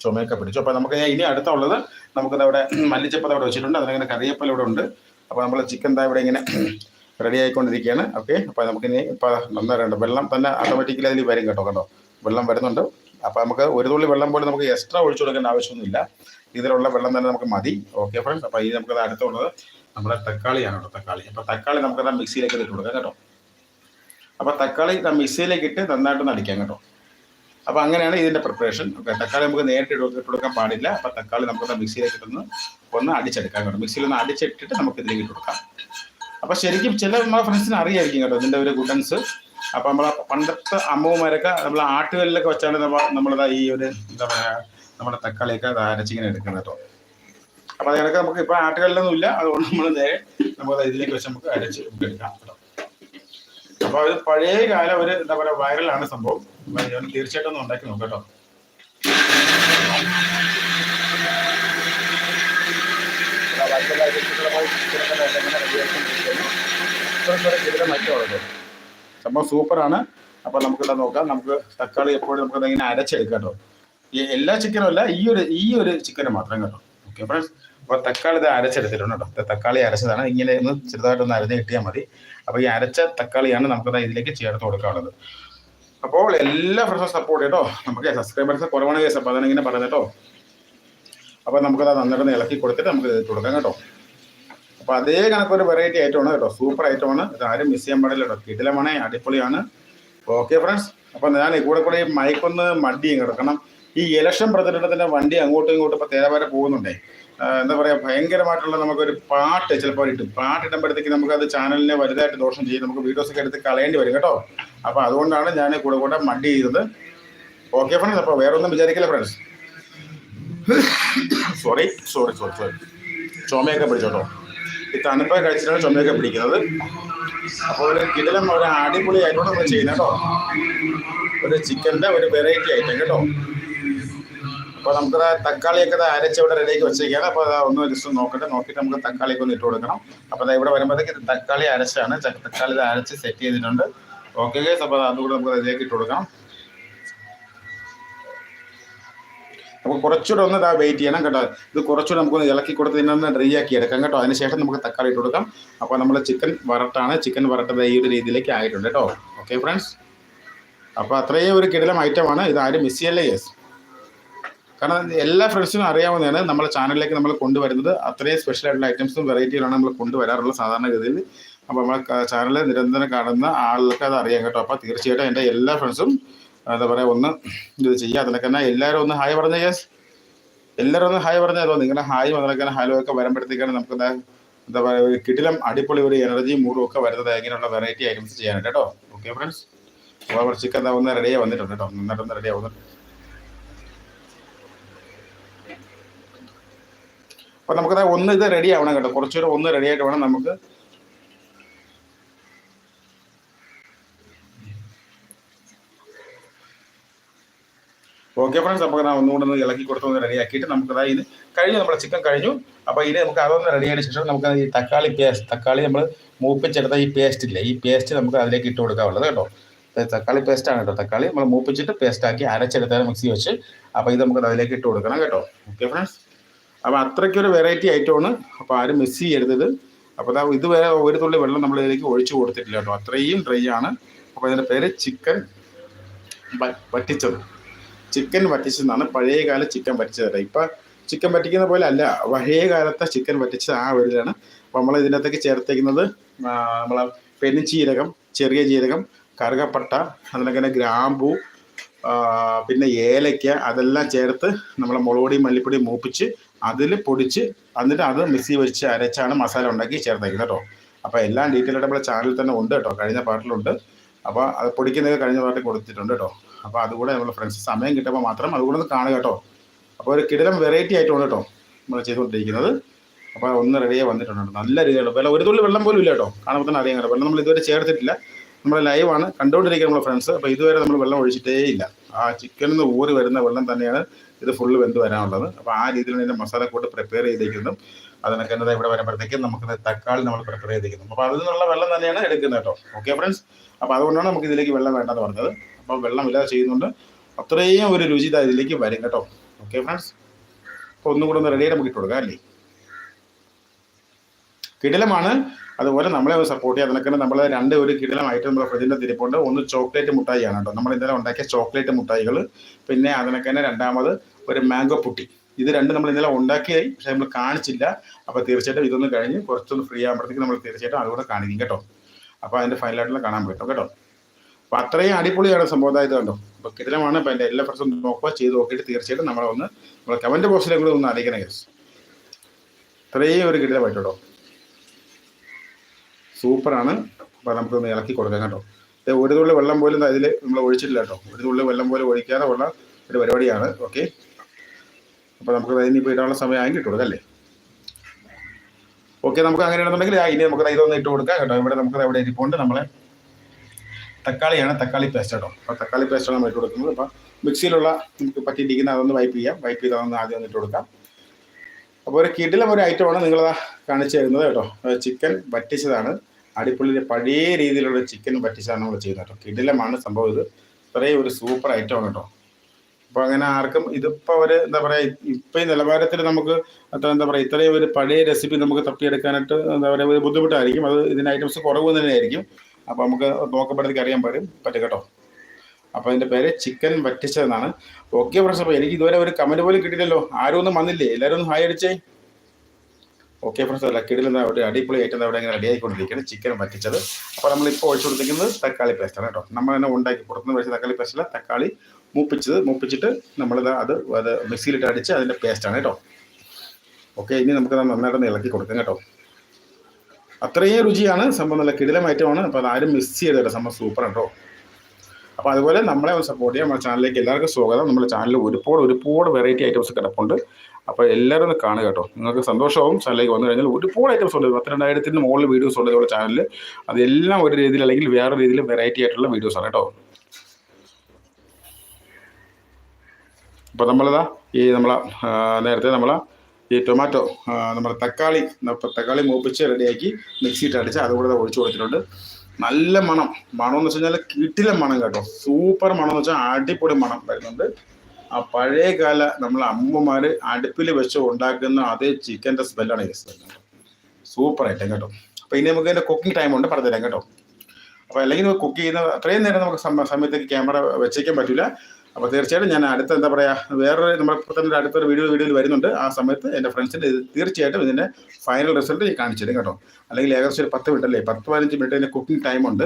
ചുമയൊക്കെ പിടിച്ചു. അപ്പോൾ നമുക്ക് ഇനി അടുത്തുള്ളത് നമുക്കത് അവിടെ മല്ലിച്ചപ്പത് അവിടെ വെച്ചിട്ടുണ്ട്. അതിനങ്ങനെ കറിയപ്പല ഇവിടെ ഉണ്ട്. അപ്പോൾ നമ്മൾ ചിക്കൻ താ ഇവിടെ ഇങ്ങനെ റെഡി ആയിക്കൊണ്ടിരിക്കുകയാണ്. ഓക്കെ അപ്പോൾ നമുക്കിനി ഇപ്പോൾ നന്നായിട്ടുണ്ട് വെള്ളം തന്നെ ഓട്ടോമാറ്റിക്കലി അതിൽ വരും കേട്ടോ കണ്ടോ? വെള്ളം വരുന്നുണ്ട്. അപ്പോൾ നമുക്ക് ഒരു തുള്ളി വെള്ളം പോലും നമുക്ക് എക്സ്ട്രാ ഒഴിച്ചു കൊടുക്കേണ്ട ആവശ്യമൊന്നുമില്ല. ഇതിലുള്ള വെള്ളം തന്നെ നമുക്ക് മതി. ഓക്കെ ഫ്രണ്ട്സ് അപ്പോൾ ഇനി നമുക്ക് അടുത്തുള്ളത് നമ്മുടെ തക്കാളിയാണ് കേട്ടോ തക്കാളി. അപ്പോൾ തക്കാളി നമുക്ക് മിക്സിയിലേക്ക് ഇട്ട് കൊടുക്കാം കേട്ടോ. അപ്പോൾ തക്കാളി മിക്സിയിലേക്ക് ഇട്ട് നന്നായിട്ട് അടിക്കാം കേട്ടോ. അപ്പോൾ അങ്ങനെയാണ് ഇതിന്റെ പ്രിപ്പറേഷൻ ഓക്കെ തക്കാളി നമുക്ക് നേരിട്ട് ഇട്ട് കൊടുക്കാൻ പാടില്ല. അപ്പോൾ തക്കാളി നമുക്ക് മിക്സിയിലേക്ക് ഇട്ടൊന്ന് ഒന്ന് അടിച്ചെടുക്കാൻ കേട്ടോ. മിക്സിയിൽ ഒന്ന് അടിച്ചിട്ടിട്ട് നമുക്ക് ഇതിലേക്ക് ഇട്ട് കൊടുക്കാം. അപ്പോൾ ശരിക്കും ചില നമ്മളെ ഫ്രണ്ട്സിന് അറിയായിരിക്കും കേട്ടോ ഇതിന്റെ ഒരു ഗുഡൻസ്. അപ്പോൾ നമ്മളെ പണ്ടത്തെ അമ്മമാരൊക്കെ നമ്മൾ ആട്ടുകളിലൊക്കെ വെച്ചാണ് നമ്മൾ ഈ ഒരു എന്താ പറയുക നമ്മുടെ തക്കാളിയൊക്കെ അരച്ചിങ്ങനെ എടുക്കുന്നത് കേട്ടോ. അപ്പോൾ അതിനൊക്കെ നമുക്ക് ഇപ്പോൾ ആട്ടുകളിലൊന്നും ഇല്ല. അതുകൊണ്ട് നമ്മൾ നേരെ നമുക്ക് ഇതിലേക്ക് വെച്ച് നമുക്ക് അരച്ച് എടുക്കാം കേട്ടോ. അപ്പോൾ അത് പഴയ കാലം ഒരു എന്താ പറയുക വൈറലാണ് സംഭവം. തീർച്ചയായിട്ടും ഒന്ന് ഉണ്ടാക്കി നോക്കാം കേട്ടോ. സംഭവം സൂപ്പറാണ്. അപ്പോൾ നമുക്കിവിടെ നോക്കാം. നമുക്ക് തക്കാളി എപ്പോഴും നമുക്ക് ഇങ്ങനെ അരച്ചെടുക്കാം കേട്ടോ. ഈ എല്ലാ ചിക്കനും അല്ല ഈ ഒരു ഈ ഒരു ചിക്കന് മാത്രം കേട്ടോ. ഓക്കെ ഫ്രണ്ട്സ് അപ്പോൾ തക്കാളി ഇത് അരച്ചെടുത്തിട്ടുണ്ട് കേട്ടോ. തക്കാളി അരച്ചതാണ്. ഇങ്ങനെ ഒന്ന് ചെറുതായിട്ടൊന്ന് അരഞ്ഞ് കിട്ടിയാൽ മതി. അപ്പോൾ ഈ അരച്ച തക്കാളിയാണ് നമുക്ക് ഇതിലേക്ക് ചേർത്ത് കൊടുക്കാനുള്ളത്. അപ്പോൾ എല്ലാ ഫ്രണ്ട്സും സപ്പോർട്ട് കേട്ടോ നമുക്ക് സബ്സ്ക്രൈബേഴ്സ് കുറവാണ് കേസ് അപ്പോൾ അതാണ് ഇങ്ങനെ പറയുന്നത് കേട്ടോ അപ്പോൾ നമുക്കത് നന്നായിട്ട് ഇളക്കി കൊടുത്തിട്ട് നമുക്ക് തുടങ്ങാം കേട്ടോ. അപ്പോൾ അതേ കണക്കൊരു വെറൈറ്റി ഐറ്റമാണ് കേട്ടോ. സൂപ്പർ ഐറ്റമാണ് ഇത് ആരും മിസ് ചെയ്യാൻ പാടില്ല കേട്ടോ കിടിലമാണ് അടിപൊളിയാണ്. ഓക്കെ ഫ്രണ്ട്സ് അപ്പം ഞാൻ കൂടെ കൂടെ ഈ മൈക്കൊന്ന് മടിയും കിടക്കണം ഈ ഇലക്ഷൻ പ്രചരണത്തിന്റെ വണ്ടി അങ്ങോട്ടും ഇങ്ങോട്ടും ഇപ്പോൾ തേരവരെ പോകുന്നുണ്ടേ. എന്താ പറയുക ഭയങ്കരമായിട്ടുള്ള നമുക്കൊരു പാട്ട് ചിലപ്പോൾ ഇട്ടും പാട്ട് ഇടുമ്പോഴത്തേക്ക് നമുക്ക് അത് ചാനലിനെ വലുതായിട്ട് ദോഷം ചെയ്യും. നമുക്ക് വീഡിയോസൊക്കെ എടുത്ത് കളയേണ്ടി വരും കേട്ടോ. അപ്പൊ അതുകൊണ്ടാണ് ഞാൻ കൂടെ കൂടെ മടി ചെയ്തത്. ഓക്കെ ഫ്രണ്ട്സ് അപ്പൊ വേറെ ഒന്നും വിചാരിക്കില്ല friends sorry sorry sorry sorry ചുമയൊക്കെ പിടിച്ചോട്ടോ. ഈ തണുപ്പൊക്കെ കഴിച്ചിട്ടാണ് ചുമയൊക്കെ പിടിക്കുന്നത്. അപ്പോൾ ഒരു കിടലം ഒരു അടിപൊളി ആയിട്ടാണ് നമ്മൾ ചെയ്യുന്നത് കേട്ടോ. ഒരു ചിക്കന്റെ ഒരു വെറൈറ്റി ഐറ്റം കേട്ടോ. അപ്പോൾ നമുക്ക് തക്കാളിയൊക്കെ അരച്ച് ഇവിടെ റെഡിയാക്കി വെച്ചേക്കാണ് അപ്പോൾ ഒന്ന് ജസ്റ്റ് നോക്കട്ടെ. നോക്കിയിട്ട് നമുക്ക് തക്കാളിയൊക്കെ ഒന്ന് ഇട്ട് കൊടുക്കണം. അപ്പോൾ ഇവിടെ വരുമ്പോഴത്തേക്ക് തക്കാളി അരച്ചാണ്. തക്കാളി അരച്ച് സെറ്റ് ചെയ്തിട്ടുണ്ട്. ഓക്കെ ഗൈസ് അപ്പോൾ അതുകൂടെ നമുക്ക് അതിലേക്ക് ഇട്ട് കൊടുക്കാം. നമുക്ക് കുറച്ചുകൂടെ ഒന്ന് ഇതാ വെയിറ്റ് ചെയ്യണം കേട്ടോ. ഇത് കുറച്ചുകൂടെ നമുക്കൊന്ന് ഇളക്കി കൊടുത്ത് ഇതിനൊന്ന് ഡ്രൈ ആക്കി എടുക്കാം കേട്ടോ. അതിനുശേഷം നമുക്ക് തക്കാളി ഇട്ട് കൊടുക്കാം. അപ്പോൾ നമ്മൾ ചിക്കൻ വറട്ടാണ്. ചിക്കൻ വറട്ടത് ഈ ഒരു രീതിയിലേക്ക് ആയിട്ടുണ്ട് കേട്ടോ. ഓക്കെ ഫ്രണ്ട്സ് അപ്പോൾ അത്രയും ഒരു കിടിലം ഐറ്റമാണ് ഇത് ആരും മിസ് ചെയ്യല്ലേ യെസ് കാരണം എല്ലാ ഫ്രണ്ട്സിനും അറിയാവുന്നതാണ് നമ്മുടെ ചാനലിലേക്ക് നമ്മൾ കൊണ്ടുവരുന്നത്. അത്രയും സ്പെഷ്യൽ ആയിട്ടുള്ള ഐറ്റംസും വെറൈറ്റികളാണ് നമ്മൾ കൊണ്ടുവരാറുള്ളത് സാധാരണഗതിയിൽ അപ്പോൾ നമ്മളെ ചാനൽ നിരന്തരം കാണുന്ന ആളുകൾക്ക് അത് അറിയാം കേട്ടോ. അപ്പോൾ തീർച്ചയായിട്ടും എന്റെ എല്ലാ ഫ്രണ്ട്സും എന്താ പറയുക ഒന്ന് ഇത് ചെയ്യുക അതിനൊക്കെ തന്നെ എല്ലാവരും ഒന്ന് ഹായ് പറഞ്ഞ യെസ് എല്ലാവരും ഒന്ന് ഹായ് പറഞ്ഞാലോ നിങ്ങളുടെ ഹായും അതിനൊക്കെ ഹലോ ഒക്കെ വരുമ്പോഴത്തേക്കാണ് നമുക്ക് എന്താ പറയുക ഒരു കിടിലം അടിപൊളി ഒരു എനർജി മൂഡും ഒക്കെ വരുന്നത്. ഇങ്ങനെയുള്ള വെറൈറ്റി ഐറ്റംസ് ചെയ്യാനായിട്ട് കേട്ടോ. ഓക്കെ ഫ്രണ്ട്സ് അപ്പോൾ ചിക്കൻ എന്താ ഒന്ന് റെഡിയായി വന്നിട്ടുണ്ട് കേട്ടോ. നന്നായിട്ടൊന്ന് റെഡി ആവുന്നുണ്ട് അപ്പൊ നമുക്ക് ഒന്ന് ഇത് റെഡി ആവണം കേട്ടോ. കുറച്ചുകൂടെ ഒന്ന് റെഡി ആയിട്ട് വേണം നമുക്ക് ഓക്കെ ഫ്രണ്ട്സ് ഞാൻ ഒന്നുകൂടെ ഒന്ന് ഇളക്കി കൊടുത്തൊന്ന് റെഡിയാക്കിയിട്ട് നമുക്ക് അതായത് ഇത് കഴിഞ്ഞു. നമ്മുടെ ചിക്കൻ കഴിഞ്ഞു. അപ്പോൾ ഇനി നമുക്ക് അതൊന്ന് റെഡി ആയതിനു ശേഷം നമുക്ക് ഈ തക്കാളി പേസ്റ്റ് തക്കാളി നമ്മൾ മൂപ്പിച്ചെടുത്ത ഈ പേസ്റ്റ് ഇല്ലേ ഈ പേസ്റ്റ് നമുക്ക് അതിലേക്ക് ഇട്ട് കൊടുക്കാവുള്ളത് കേട്ടോ. തക്കാളി പേസ്റ്റ് ആണ് കേട്ടോ. തക്കാളി നമ്മൾ മൂപ്പിച്ചിട്ട് പേസ്റ്റ് ആക്കി അരച്ചെടുത്താൽ മിക്സി വെച്ച് അപ്പോൾ ഇത് നമുക്ക് അതിലേക്ക് ഇട്ട് കൊടുക്കണം കേട്ടോ. ഓക്കെ ഫ്രണ്ട്സ് അപ്പോൾ അത്രയ്ക്കൊരു വെറൈറ്റി ഐറ്റമാണ് അപ്പോൾ ആരും മിസ് ചെയ്യരുത് അപ്പോൾ ദാ ഇതുവരെ ഒരു തുള്ളി വെള്ളം നമ്മൾ ഇതിലേക്ക് ഒഴിച്ചു കൊടുത്തിട്ടില്ല കേട്ടോ. അത്രയും ഡ്രൈ ആണ്. അപ്പോൾ ഇതിന്റെ പേര് ചിക്കൻ വറ്റിച്ചത്. ചിക്കൻ വറ്റിച്ചെന്നാണ് പഴയ കാല ചിക്കൻ വറ്റിച്ചത് ഇപ്പം ചിക്കൻ വറ്റിക്കുന്ന പോലെ അല്ല പഴയ കാലത്തെ ചിക്കൻ വറ്റിച്ചത് ആ വരിലാണ് അപ്പം അപ്പോൾ നമ്മൾ ഇതിനകത്തേക്ക് ചേർത്തേക്കുന്നത് നമ്മളെ പെരുംജീരകം ചെറിയ ജീരകം കറുകപ്പട്ട അതിനൊക്കെ ഗ്രാമ്പൂ പിന്നെ ഏലയ്ക്ക അതെല്ലാം ചേർത്ത് നമ്മൾ മുളകുപൊടി മല്ലിപ്പൊടി മൂപ്പിച്ച് അതിൽ പൊടിച്ച് എന്നിട്ട് അത് മിക്സി വെച്ച് അരച്ചാണ് മസാല ഉണ്ടാക്കി ചേർത്തേക്കുന്നത് കേട്ടോ. അപ്പോൾ എല്ലാം ഡീറ്റെയിൽ ആയിട്ട് നമ്മുടെ ചാനലിൽ തന്നെ ഉണ്ട് കേട്ടോ. കഴിഞ്ഞ പാർട്ടിലുണ്ട് അപ്പോൾ അത് പൊടിക്കുന്നതൊക്കെ കഴിഞ്ഞ പാർട്ടിൽ കൊടുത്തിട്ടുണ്ട് കേട്ടോ. അപ്പോൾ അതുകൂടെ നമ്മൾ ഫ്രണ്ട്സ് സമയം കിട്ടുമ്പോൾ മാത്രം അതുകൂടെ ഒന്ന് കാണുക കേട്ടോ. അപ്പോൾ ഒരു കിടലം വെറൈറ്റി ആയിട്ടുണ്ട് കേട്ടോ നമ്മൾ ചെയ്തുകൊണ്ടിരിക്കുന്നത്. അപ്പോൾ ഒന്ന് റെഡിയായി വന്നിട്ടുണ്ട് നല്ല രീതിയിലുള്ള വെള്ളം ഒരു തുള്ളി വെള്ളം പോലും ഇല്ല കേട്ടോ. കാണുമ്പോൾ തന്നെ അറിയാൻ കേട്ടോ. വെള്ളം നമ്മൾ ഇതുവരെ ചേർത്തിട്ടില്ല. നമ്മൾ ലൈവാണ് കണ്ടുകൊണ്ടിരിക്കുക നമ്മുടെ ഫ്രണ്ട്സ് അപ്പോൾ ഇതുവരെ നമ്മൾ വെള്ളം ഒഴിച്ചിട്ടേ ഇല്ല. ആ ചിക്കനിൽ നിന്ന് ഊറി വരുന്ന വെള്ളം തന്നെയാണ് ഇത് ഫുള്ള് വെന്ത് വരാനുള്ളത്. അപ്പോൾ ആ രീതിയിലാണ് ഇതിന്റെ മസാല കൂട്ട് പ്രിപ്പയർ ചെയ്തിരിക്കുന്നത്. അതിനൊക്കെ എന്താ ഇവിടെ വരുമ്പോഴത്തേക്കും നമുക്ക് തക്കാളി നമ്മൾ പ്രിപ്പയർ ചെയ്തിരിക്കുന്നു അപ്പോൾ അതിൽ നിന്നുള്ള വെള്ളം തന്നെയാണ് എടുക്കുന്നത് കേട്ടോ. ഓക്കെ ഫ്രണ്ട്സ് അപ്പോൾ അതുകൊണ്ടാണ് നമുക്ക് ഇതിലേക്ക് വെള്ളം വേണ്ടെന്ന് പറഞ്ഞത്. അപ്പോൾ വെള്ളം ഇല്ലാതെ ചെയ്യുന്നുണ്ട്. അത്രയും ഒരു രുചി ഇതിലേക്ക് വരും കേട്ടോ. ഓക്കെ ഫ്രണ്ട്സ് അപ്പോൾ ഒന്നും കൂടെ ഒന്ന് റെഡിയായിട്ട് നമുക്ക് ഇട്ട് കൊടുക്കാം അല്ലേ? കിടിലമാണ്. അതുപോലെ നമ്മളെ സപ്പോർട്ട് ചെയ്യാം. അതിനൊക്കെ നമ്മൾ രണ്ട് ഒരു കിടിലം ഐറ്റം നമ്മുടെ ഫ്രിഡ്ജിന്റെ തിരിപ്പുണ്ട്. ഒന്ന് ചോക്ലേറ്റ് മുട്ടായിയാണ് കേട്ടോ. നമ്മൾ ഇന്നലെ ഉണ്ടാക്കിയ ചോക്ലേറ്റ് മുട്ടായികൾ. പിന്നെ അതിനൊക്കെ തന്നെ രണ്ടാമത് ഒരു മാംഗോ പുട്ടി. ഇത് രണ്ട് നമ്മൾ ഇന്നലെ ഉണ്ടാക്കിയായി. പക്ഷെ നമ്മൾ കാണിച്ചില്ല. അപ്പോൾ തീർച്ചയായിട്ടും ഇതൊന്ന് കഴിഞ്ഞ് കുറച്ചൊന്ന് ഫ്രീ ആകുമ്പോഴത്തേക്ക് നമ്മൾ തീർച്ചയായിട്ടും അതുകൂടെ കാണിക്കും കേട്ടോ. അപ്പോൾ അതിന്റെ ഫൈനലായിട്ടുള്ള കാണാൻ പറ്റും കേട്ടോ. അപ്പോൾ അത്രയും അടിപൊളിയാണ് സംഭവം. ഇത് കണ്ടോ അപ്പോൾ കിടിലമാണ് അപ്പൊ എന്റെ എല്ലാ ഫ്രണ്ട്സും നോക്കുക ചെയ്ത് നോക്കിയിട്ട് തീർച്ചയായിട്ടും നമ്മളെ ഒന്ന് നമ്മളെ കമന്റ് ബോക്സിലും കൂടെ ഒന്ന് അറിയിക്കണം ഗസ് ഇത്രയും ഒരു കിടിലമായിട്ട് കേട്ടോ സൂപ്പറാണ്. അപ്പോൾ നമുക്കൊന്ന് ഇളക്കി കൊടുക്കാം കേട്ടോ. ഒരു തുള്ളി വെള്ളം പോലും അതിൽ നമ്മൾ ഒഴിച്ചിട്ടില്ല കേട്ടോ. ഒരു തുള്ളി വെള്ളം പോലും ഒഴിക്കാതെ ഉള്ള ഒരു പരിപാടിയാണ് ഓക്കെ അപ്പോൾ നമുക്ക് ഇനിയിപ്പോൾ ഇടാനുള്ള സമയം ആയി കിട്ടും അല്ലേ? ഓക്കെ നമുക്ക് അങ്ങനെയാണെന്നുണ്ടെങ്കിൽ ഇനി നമുക്ക് ഇതൊന്ന് ഇട്ട് കൊടുക്കാം കേട്ടോ. ഇവിടെ നമുക്ക് എവിടെ ഇരിപ്പുണ്ട് നമ്മളെ തക്കാളിയാണ് തക്കാളി പേസ്റ്റ് കേട്ടോ അപ്പോൾ തക്കാളി പേസ്റ്റാണ് നമ്മൾ ഇട്ട് കൊടുക്കുന്നത്. അപ്പോൾ മിക്സിയിലുള്ള നമുക്ക് പറ്റിയിരിക്കുന്ന അതൊന്ന് വൈപ്പ് ചെയ്യാം. വൈപ്പ് ചെയ്ത് അതൊന്ന് ആദ്യം ഒന്ന് ഇട്ട് കൊടുക്കാം. അപ്പോൾ ഒരു കിടിലം ഒരു ഐറ്റമാണ് നിങ്ങളതാ കാണിച്ചു തരുന്നത് കേട്ടോ. ചിക്കൻ വറ്റിച്ചതാണ്. അടിപൊളി പഴയ രീതിയിലുള്ള ചിക്കൻ വറ്റിച്ചതാണ് നമ്മൾ ചെയ്യുന്നത് കേട്ടോ. കിടിലമാണ് സംഭവം ഇത്. ഇത്രയും ഒരു സൂപ്പർ ഐറ്റമാണ് കേട്ടോ. അപ്പോൾ അങ്ങനെ ആർക്കും ഇതിപ്പോൾ ഒരു എന്താ പറയുക ഇപ്പം ഈ നിലവാരത്തിൽ നമുക്ക് അത്ര എന്താ പറയുക ഇത്രയും ഒരു പഴയ റെസിപ്പി നമുക്ക് തപ്പിയെടുക്കാനായിട്ട് എന്താ പറയുക ഒരു ബുദ്ധിമുട്ടായിരിക്കും. അത് ഇതിന്റെ ഐറ്റംസ് കുറവ് തന്നെയായിരിക്കും അപ്പോൾ നമുക്ക് നോക്കുമ്പോഴത്തേക്ക് അറിയാൻ പറ്റും പറ്റും കേട്ടോ. അപ്പോൾ അതിന്റെ പേര് ചിക്കൻ വറ്റിച്ചതെന്നാണ്. ഓക്കെ ഫ്രണ്ട്സ് അപ്പോൾ എനിക്ക് ഇതുവരെ ഒരു കമന്റ് പോലും കിട്ടിയില്ലല്ലോ. ആരും ഒന്നും വന്നില്ലേ? എല്ലാവരും ഒന്ന് ഹായ് അടിച്ചേ. ഓക്കെ ഫ്രണ്ട്സ് അല്ല കിടിലെന്ന ഒരു അടിപൊളി ഐറ്റം അവിടെ ഇങ്ങനെ റെഡി ആയിക്കൊണ്ടിരിക്കുകയാണ് ചിക്കൻ വറ്റിച്ചത്. അപ്പോൾ നമ്മളിപ്പോൾ ഒഴിച്ചു കൊടുത്തിരിക്കുന്നത് തക്കാളി പേസ്റ്റാണ് കേട്ടോ. നമ്മൾ തന്നെ ഉണ്ടാക്കി പുറത്തുനിന്ന് വെച്ച തക്കാളി പേസ്റ്റല്ല തക്കാളി മൂപ്പിച്ചത്. മൂപ്പിച്ചിട്ട് നമ്മളിത് അത് അത് മിക്സിയിലിട്ട് അടിച്ച് അതിന്റെ പേസ്റ്റാണ് കേട്ടോ. ഓക്കെ ഇനി നമുക്ക് നന്നായിട്ട് ഇളക്കി കൊടുക്കാം കേട്ടോ. അത്രയും രുചിയാണ് സംഭവം നല്ല കിടിലം ഐറ്റമാണ്. അപ്പോൾ അതാരും മിസ് ചെയ്തില്ല സംഭവം സൂപ്പർ കേട്ടോ അപ്പോൾ അതുപോലെ നമ്മളെ ഒന്ന് സപ്പോർട്ട് ചെയ്യാം നമ്മുടെ ചാനലിലേക്ക് എല്ലാവർക്കും സ്വാഗതം. നമ്മുടെ ചാനലിൽ ഒരുപാട് ഒരുപാട് വെറൈറ്റി ഐറ്റംസ് കിടപ്പുണ്ട്. അപ്പോൾ എല്ലാവരും ഒന്ന് കാണുക കേട്ടോ നിങ്ങൾക്ക് സന്തോഷവും ചാനലിലേക്ക് വന്നു കഴിഞ്ഞാൽ ഒരുപാട് ഐറ്റംസ് ഉണ്ട്. പത്തിരണ്ടായിരത്തിന്റെ മുകളിൽ വീഡിയോസ് ഉണ്ട് നമ്മുടെ ചാനലിൽ അതെല്ലാം ഒരു രീതിയിൽ അല്ലെങ്കിൽ വേറെ രീതിയിൽ വെറൈറ്റി ആയിട്ടുള്ള വീഡിയോസ് ആണ് കേട്ടോ അപ്പോൾ നമ്മളിതാ ഈ നമ്മളെ നേരത്തെ നമ്മളെ ഈ ടൊമാറ്റോ നമ്മുടെ തക്കാളി തക്കാളി മൂപ്പിച്ച് റെഡിയാക്കി മിക്സിയിട്ട് അടിച്ച് അതുകൂടെ ഒഴിച്ചു കൊടുത്തിട്ടുണ്ട്. നല്ല മണം. മണം എന്ന് വെച്ച് കഴിഞ്ഞാൽ കിട്ടിലെ മണം കേട്ടോ. സൂപ്പർ മണം എന്ന് വെച്ചാൽ അടിപൊളി മണം വരുന്നുണ്ട്. ആ പഴയ കാല നമ്മളെ അമ്മമാർ അടുപ്പിൽ വെച്ച് ഉണ്ടാക്കുന്ന അതേ ചിക്കന്റെ സ്മെല്ലാണ് ഈ സ്മെല്ല് സൂപ്പർ ഐറ്റം കേട്ടോ. അപ്പോൾ ഇനി നമുക്ക് ഇതിന്റെ കുക്കിംഗ് ടൈം ഉണ്ട്. പറഞ്ഞുതരാം കേട്ടോ. അപ്പോൾ അല്ലെങ്കിൽ കുക്ക് ചെയ്യുന്ന അത്രയും നേരം നമുക്ക് സമ- സമയത്തേക്ക് ക്യാമറ വെച്ചേക്കാൻ പറ്റില്ല അപ്പോൾ തീർച്ചയായിട്ടും ഞാൻ അടുത്ത എന്താ പറയാ വേറൊരു നമ്മുടെ ഇപ്പോൾ തന്നെ അടുത്തൊരു വീഡിയോ വീഡിയോയിൽ വരുന്നുണ്ട്. ആ സമയത്ത് എന്റെ ഫ്രണ്ട്സിന്റെ തീർച്ചയായിട്ടും ഇതിന്റെ ഫൈനൽ റിസൾട്ട് ഞാൻ കാണിച്ചിരുന്നു കേട്ടോ. അല്ലെങ്കിൽ ഏകദേശം ഒരു പത്ത് മിനിറ്റ് അല്ലേ പത്ത് പതിനഞ്ച് മിനിറ്റ് അതിന്റെ കുക്കിംഗ് ടൈം ഉണ്ട്.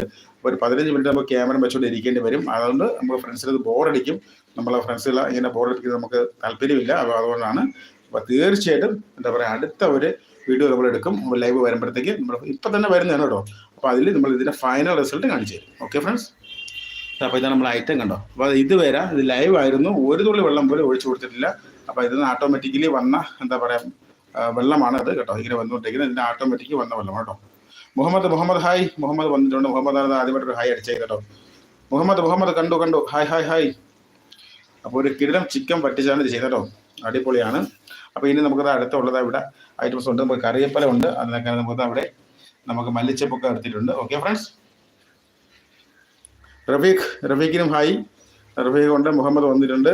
ഒരു പതിനഞ്ച് മിനിറ്റ് നമുക്ക് ക്യാമറ വെച്ചുകൊണ്ട് ഇരിക്കേണ്ടി വരും. അതുകൊണ്ട് നമുക്ക് ഫ്രണ്ട്സിനത് ബോറടിക്കും നമ്മളെ ഫ്രണ്ട്സിൽ ഇങ്ങനെ ബോറടിക്കുന്നത് നമുക്ക് താല്പര്യമില്ല. അപ്പോൾ അതുകൊണ്ടാണ് അപ്പോൾ തീർച്ചയായിട്ടും എന്താ പറയുക അടുത്ത ഒരു വീഡിയോ നമ്മൾ എടുക്കും. ലൈവ് വരുമ്പോഴത്തേക്ക് നമ്മൾ ഇപ്പം തന്നെ വരുന്നതാണ് കേട്ടോ. അപ്പോൾ അതിൽ നമ്മൾ ഇതിന്റെ ഫൈനൽ റിസൾട്ട് കാണിച്ചു തരും. ഓക്കെ ഫ്രണ്ട്സ് അപ്പോൾ ഇതാണ് നമ്മൾ ഐറ്റം കണ്ടോ? അപ്പോൾ ഇത് വരെ ഇത് ലൈവ് ആയിരുന്നു. ഒരു തുള്ളി വെള്ളം പോലും ഒഴിച്ചു കൊടുത്തിട്ടില്ല. അപ്പോൾ ഇത് ഓട്ടോമാറ്റിക്കലി വന്ന എന്താ പറയുക വെള്ളമാണ് അത് കേട്ടോ. ഇങ്ങനെ വന്നുകൊണ്ടിരിക്കുന്നത്. ഇതിന്റെ ഓട്ടോമാറ്റിക്ക് വന്ന വെള്ളം കേട്ടോ. മുഹമ്മദ് മുഹമ്മദ് ഹായ് മുഹമ്മദ് വന്നിട്ടുണ്ട്. മുഹമ്മദ് ആണ് ആദ്യമായിട്ടൊരു ഹായ് അടിച്ചത് കേട്ടോ. മുഹമ്മദ് മുഹമ്മദ് കണ്ടു കണ്ടു. ഹായ് ഹായ് ഹായ് അപ്പോൾ ഒരു കിരണം ചിക്കൻ പറ്റിച്ചാണ് ഇത് ചെയ്തത് കേട്ടോ. അടിപൊളിയാണ്. അപ്പോൾ ഇനി നമുക്കത് അടുത്തുള്ളത് ഇവിടെ ഐറ്റംസ് ഉണ്ട്. നമുക്ക് കറിയപ്പല ഉണ്ട്. അതിനൊക്കെ നമുക്ക് അവിടെ നമുക്ക് മല്ലിച്ചപ്പൊക്കെ എടുത്തിട്ടുണ്ട്. ഓക്കെ ഫ്രണ്ട്സ് റഫീഖ് റഫീഖിനും ഹായ്. റഫീഖ് ഉണ്ട് മുഹമ്മദ് വന്നിട്ടുണ്ട്.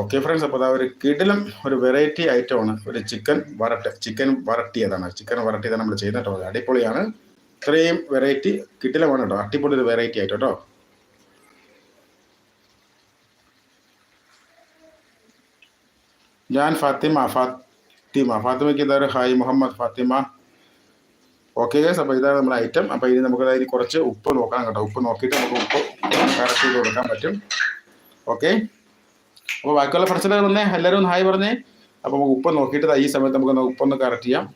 ഓക്കെ ഫ്രണ്ട്സ് അപ്പോൾ അതാ ഒരു കിടിലും ഒരു വെറൈറ്റി ഐറ്റമാണ് ഒരു ചിക്കൻ വരട്ട്. ചിക്കൻ വരട്ടിയതാണ്. ചിക്കൻ വരട്ടിയതാണ് നമ്മൾ ചെയ്യുന്നത് കേട്ടോ. അടിപൊളിയാണ്. ഇത്രയും വെറൈറ്റി കിടിലമാണ് കേട്ടോ. അടിപൊളി ഒരു വെറൈറ്റി ആയിട്ട് കേട്ടോ. ഞാൻ ഫാത്തിമ ഫാത്തിമ. ഫാത്തിമയ്ക്ക് എന്താ hi Muhammad Fathima. Okay guys അപ്പോൾ ഇതാണ് നമ്മുടെ ഐറ്റം അപ്പോൾ ഇനി നമുക്ക് അതിൽ കുറച്ച് ഉപ്പ് നോക്കാം കേട്ടോ. ഉപ്പ് നോക്കിയിട്ട് നമുക്ക് ഉപ്പ് കറക്റ്റ് ചെയ്ത് കൊടുക്കാൻ പറ്റും. ഓക്കെ അപ്പോൾ ബാക്കിയുള്ള ഫ്രണ്ട്സിനെ വന്നേ. എല്ലാവരും ഒന്ന് ഹായ് പറഞ്ഞേ. അപ്പോൾ നമുക്ക് ഉപ്പ് നോക്കിയിട്ട് ഈ സമയത്ത് നമുക്ക് ഉപ്പൊന്ന് കറക്റ്റ് ചെയ്യാം.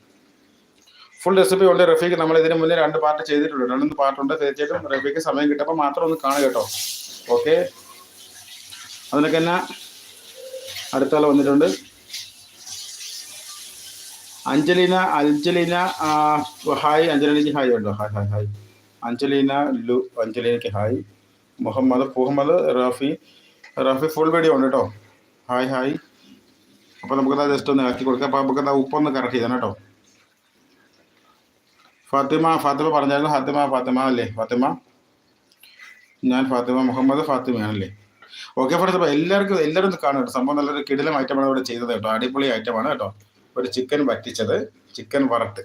ഫുൾ റെസിപ്പി ഉണ്ട് റഫീക്ക് നമ്മൾ ഇതിന് മുന്നേ രണ്ട് പാർട്ട് ചെയ്തിട്ടുണ്ട്. രണ്ടൊന്ന് പാർട്ടുണ്ട് തീർച്ചയായിട്ടും റഫീക്ക് സമയം കിട്ടുമ്പോൾ മാത്രം ഒന്ന് കാണുക കേട്ടോ. ഓക്കെ അതിനൊക്കെ തന്നെ അടുത്തോളം വന്നിട്ടുണ്ട്. അഞ്ജലീന അഞ്ജലീന ഹായ് അഞ്ജലിക്ക് ഹായ് ഉണ്ടോ ഹായ് ഹായ് ഹായ്. അഞ്ജലീന ലു അഞ്ജലീനക്ക് hi. Muhammad Muhammad Rafi. Rafi full video ഉണ്ട് കേട്ടോ. Hi hi. അപ്പോൾ നമുക്കത് ജസ്റ്റ് ഒന്ന് ആക്കി കൊടുക്കാം. അപ്പോൾ നമുക്കത് ഉപ്പൊന്ന് കറക്റ്റ് ചെയ്യണം കേട്ടോ. ഫാത്തിമ ഫാത്തിമ പറഞ്ഞായിരുന്നു. ഫാത്തിമ ഫാത്തിമ അല്ലേ? ഫാത്തിമ? ഞാൻ ഫാത്തിമ മുഹമ്മദ് ഫാത്തിമയാണല്ലേ? ഓക്കെ ഫ്രണ്ട്സ് അപ്പോൾ എല്ലാവർക്കും എല്ലാവരും കാണും കേട്ടോ. സംഭവം നല്ലൊരു കിടിലം ഐറ്റമാണ് ഇവിടെ ചെയ്തത് കേട്ടോ. അടിപൊളി ഐറ്റമാണ് കേട്ടോ. ഒരു ചിക്കൻ വറ്റിച്ചത് ചിക്കൻ വറട്ട്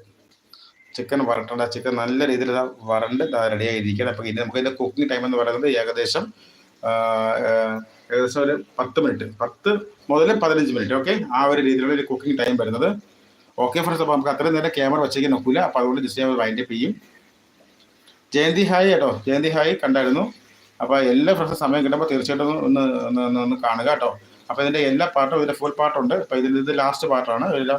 ചിക്കൻ വറട്ടേണ്ട ചിക്കൻ നല്ല രീതിയിൽ വറണ്ട് വരണ്ട് റെഡി ആയിരിക്കണം അപ്പോൾ ഇനി നമുക്ക് ഇതിന്റെ കുക്കിംഗ് ടൈം എന്ന് പറയുന്നത് ഏകദേശം ഏകദേശം ഒരു പത്ത് മിനിറ്റ് പത്ത് മുതൽ പതിനഞ്ച് മിനിറ്റ് ഓക്കെ ആ ഒരു രീതിയിലുള്ള ഒരു കുക്കിംഗ് ടൈം വരുന്നത്. ഓക്കെ ഫ്രണ്ട്സ് അപ്പോൾ നമുക്ക് അത്രയും നേരം ക്യാമറ വെച്ചേക്കാൻ നോക്കില്ല അപ്പോൾ അതുകൊണ്ട് ജസ്റ്റ് ഞാൻ വൈൻഡ് അപ്പ് ചെയ്യും. ജയന്തി ഹായ് കേട്ടോ. ജയന്തി ഹായ് കണ്ടായിരുന്നു. അപ്പോൾ എല്ലാ ഫ്രണ്ട്സും സമയം കിട്ടുമ്പോൾ തീർച്ചയായിട്ടും ഒന്ന് ഒന്ന് ഒന്ന് കാണുക കേട്ടോ. അപ്പോൾ ഇതിന്റെ എല്ലാ പാർട്ടും ഇതിന്റെ ഫുൾ പാർട്ടുണ്ട് അപ്പോൾ ഇതിന്റെ ഇത് ലാസ്റ്റ് പാർട്ടാണ് ഇതിൽ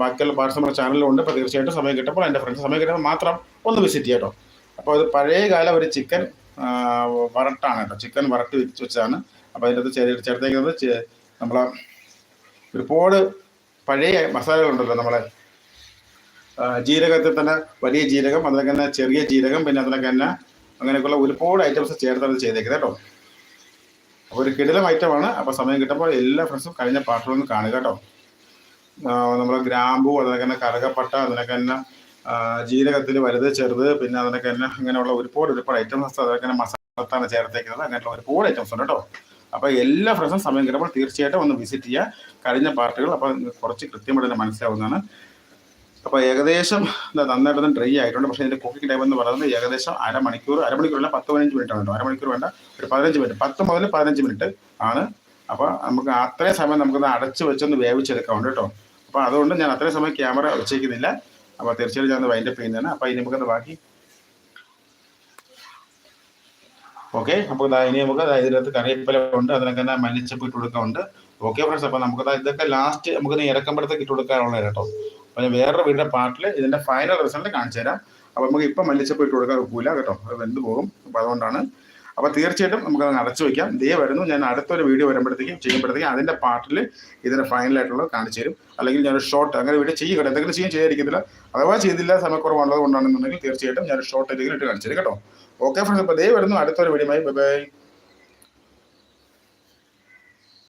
ബാക്കിയുള്ള പാർട്ട്സ് നമ്മുടെ ചാനലിലുണ്ട് അപ്പോൾ തീർച്ചയായിട്ടും സമയം കിട്ടുമ്പോൾ എന്റെ ഫ്രണ്ട്സ് സമയം കിട്ടുമ്പോൾ മാത്രം ഒന്ന് വിസിറ്റ് ചെയ്യാം കേട്ടോ അപ്പോൾ ഇത് പഴയ കാലം ഒരു ചിക്കൻ വരട്ടാണ് കേട്ടോ ചിക്കൻ വരട്ടി വെച്ച് വെച്ചതാണ്. അപ്പോൾ അത് ചെറിയ ചേർത്തേക്കുന്നത് നമ്മളെ ഒരുപാട് പഴയ മസാലകളുണ്ടല്ലോ നമ്മളെ. ജീരകത്തിൽ തന്നെ വലിയ ജീരകം അതിനൊക്കെ തന്നെ ചെറിയ ജീരകം പിന്നെ അതിനൊക്കെ തന്നെ അങ്ങനെയൊക്കെയുള്ള ഒരുപാട് ഐറ്റംസ് ചേർത്താണ് ചെയ്തേക്കുന്നത് കേട്ടോ ഒരു കിടിലം ഐറ്റമാണ്. അപ്പോൾ സമയം കിട്ടുമ്പോൾ എല്ലാ ഫ്രണ്ട്സും കഴിഞ്ഞ പാർട്ടിലൊന്ന് കാണുക കേട്ടോ. നമ്മൾ ഗ്രാമ്പു അതിനൊക്കെ തന്നെ കറുകപ്പട്ട അതിനൊക്കെ തന്നെ ജീരകത്തിൽ വലുത് ചെറുത് പിന്നെ അതിനൊക്കെ തന്നെ അങ്ങനെയുള്ള ഒരുപാട് ഒരുപാട് ഐറ്റംസ് അതൊക്കെ തന്നെ മസാലത്താണ് ചേർത്തേക്കുന്നത്. അങ്ങനെയുള്ള ഒരുപാട് ഐറ്റംസ് ഉണ്ട് കേട്ടോ. അപ്പോൾ എല്ലാ ഫ്രണ്ട്സും സമയം കിട്ടുമ്പോൾ തീർച്ചയായിട്ടും ഒന്ന് വിസിറ്റ് ചെയ്യുക. കഴിഞ്ഞ പാർട്ടുകൾ അപ്പോൾ കുറച്ച് കൃത്യമായിട്ട് തന്നെ മനസ്സിലാവുന്നതാണ്. അപ്പോൾ ഏകദേശം നന്നായിട്ടൊന്നും ഡ്രൈ ആയിട്ടുണ്ട്. പക്ഷേ ഇതിന്റെ കുക്കിംഗ് ടൈം എന്ന് പറയുന്നത് ഏകദേശം അരമണിക്കൂർ അരമണിക്കൂറല്ല പത്ത് പതിനഞ്ച് മിനിറ്റ് ആണ് അരമണിക്കൂർ വേണ്ട ഒരു പതിനഞ്ച് മിനിറ്റ് പത്ത് മുതൽ പതിനഞ്ച് മിനിറ്റ് ആണ്. അപ്പോൾ നമുക്ക് അത്രയും സമയം നമുക്കൊന്ന് അടച്ച് വെച്ചൊന്ന് വേവിച്ചെടുക്കാറുണ്ട് കേട്ടോ. അപ്പോൾ അതുകൊണ്ട് ഞാൻ അത്രയും സമയം ക്യാമറ വെച്ചേക്കുന്നില്ല. അപ്പോൾ തീർച്ചയായിട്ടും ഞാൻ വൈൻഡപ്പ് ചെയ്യുന്നതാണ്. അപ്പോൾ ഇനി നമുക്കത് ബാക്കി. ഓക്കെ അപ്പോൾ ഇനി നമുക്ക് ഇതിനകത്ത് കറിവേപ്പില ഉണ്ട് അതിനൊക്കെ തന്നെ മല്ലിച്ചപ്പ് ഇട്ട് കൊടുക്കാറുണ്ട് ഓക്കെ ഫ്രണ്ട്സ് അപ്പോൾ നമുക്ക് ഇതൊക്കെ ലാസ്റ്റ് നമുക്ക് ഇറക്കുമ്പോഴത്തേക്ക് ഇട്ട് കൊടുക്കാറുള്ളത് കേട്ടോ. അപ്പോൾ ഞാൻ വേറൊരു വീടിന്റെ പാർട്ടിൽ ഇതിന്റെ ഫൈനൽ റിസൾട്ട് കാണിച്ചു തരാം. അപ്പോൾ നമുക്ക് ഇപ്പം മല്ലിച്ചപ്പ് ഇട്ട് കൊടുക്കാൻ ഒക്കില്ല കേട്ടോ. അത് വെന്ത് പോകും. അപ്പോൾ അതുകൊണ്ടാണ്. അപ്പോൾ തീർച്ചയായിട്ടും നമുക്ക് അത് അടച്ചു വയ്ക്കാം ദേ വരുന്നു. ഞാൻ അടുത്തൊരു വീഡിയോ വരുമ്പോഴത്തേക്കും ചെയ്യുമ്പോഴത്തേക്കും അതിന്റെ പാർട്ടിൽ ഇതിന്റെ ഫൈനലായിട്ടുള്ളത് കാണിച്ചു തരും. അല്ലെങ്കിൽ ഞാനൊരു ഷോർട്ട് അങ്ങനെ വീഡിയോ ചെയ്യുക എന്തെങ്കിലും ചെയ്യാൻ ചെയ്യാതിരിക്കത്തില്ല. അഥവാ ചെയ്തില്ല സമയക്കുറവുള്ളത് കൊണ്ടാണെന്നുണ്ടെങ്കിൽ തീർച്ചയായിട്ടും ഞാൻ ഷോർട്ട് എന്തെങ്കിലും ഇട്ട് കാണിച്ചു തരും കേട്ടോ. ഓക്കെ ഫ്രണ്ട്സ് അപ്പോൾ ദേ വരുന്നു. അടുത്തൊരു വീഡിയോ ബൈ ബൈ